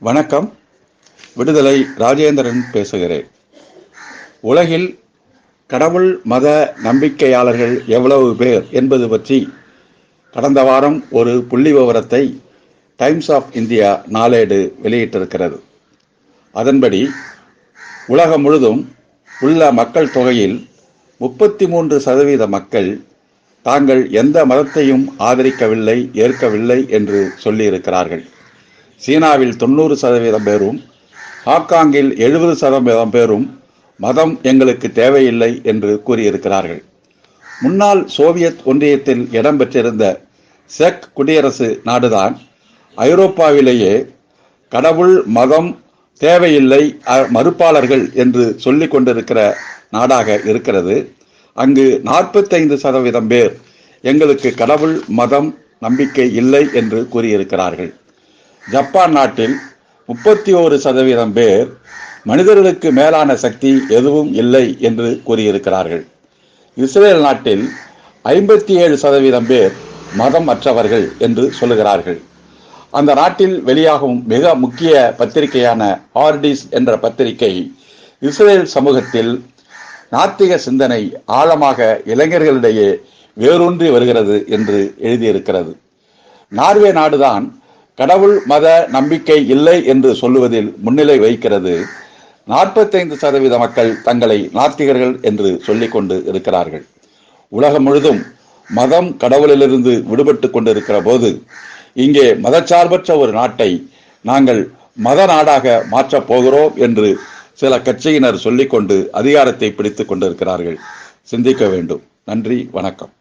வணக்கம். விடுதலை ராஜேந்திரன் பேசுகிறேன். உலகில் கடவுள் மத நம்பிக்கையாளர்கள் எவ்வளவு பேர் என்பது பற்றி கடந்த வாரம் ஒரு புள்ளி விவரத்தை டைம்ஸ் ஆஃப் இந்தியா நாளேடு வெளியிட்டிருக்கிறது. அதன்படி உலகம் முழுதும் உள்ள மக்கள் தொகையில் முப்பத்தி மூன்று சதவீத மக்கள் தாங்கள் எந்த மதத்தையும் ஆதரிக்கவில்லை ஏற்கவில்லை என்று சொல்லியிருக்கிறார்கள். சீனாவில் தொண்ணூறு சதவீதம் பேரும் ஹாங்காங்கில் எழுபது சதவீதம் பேரும் மதம் எங்களுக்கு தேவையில்லை என்று கூறியிருக்கிறார்கள். முன்னாள் சோவியத் ஒன்றியத்தில் இடம்பெற்றிருந்த செக் குடியரசு நாடுதான் ஐரோப்பாவிலேயே கடவுள் மதம் தேவையில்லை மறுப்பாளர்கள் என்று சொல்லிக் கொண்டிருக்கிற நாடாக இருக்கிறது. அங்கு நாற்பத்தைந்து சதவீதம் பேர் எங்களுக்கு கடவுள் மதம் நம்பிக்கை இல்லை என்று கூறியிருக்கிறார்கள். ஜப்பான் நாட்டில் முப்பத்தி ஓரு சதவீதம் பேர் மனிதர்களுக்கு மேலான சக்தி எதுவும் இல்லை என்று கூறியிருக்கிறார்கள். இஸ்ரேல் நாட்டில் ஐம்பத்தி ஏழு சதவீதம் பேர் மதம் அற்றவர்கள் என்று சொல்லுகிறார்கள். அந்த நாட்டில் வெளியாகும் மிக முக்கிய பத்திரிகையான ஆர்டிஸ் என்ற பத்திரிகை இஸ்ரேல் சமூகத்தில் நாத்திக சிந்தனை ஆழமாக இளைஞர்களிடையே வேரூன்றி வருகிறது என்று எழுதியிருக்கிறது. நார்வே நாடுதான் கடவுள் மத நம்பிக்கை இல்லை என்று சொல்லுவதில் முன்னிலை வகிக்கிறது. நாற்பத்தைந்து சதவீத மக்கள் தங்களை நாத்திகர்கள் என்று சொல்லிக்கொண்டு இருக்கிறார்கள். உலகம் முழுதும் மதம் கடவுளிலிருந்து விடுபட்டு கொண்டிருக்கிற போது இங்கே மதச்சார்பற்ற ஒரு நாட்டை நாங்கள் மத நாடாக மாற்றப் போகிறோம் என்று சில கட்சியினர் சொல்லிக்கொண்டு அதிகாரத்தை பிடித்துக் கொண்டிருக்கிறார்கள். சிந்திக்க வேண்டும். நன்றி வணக்கம்.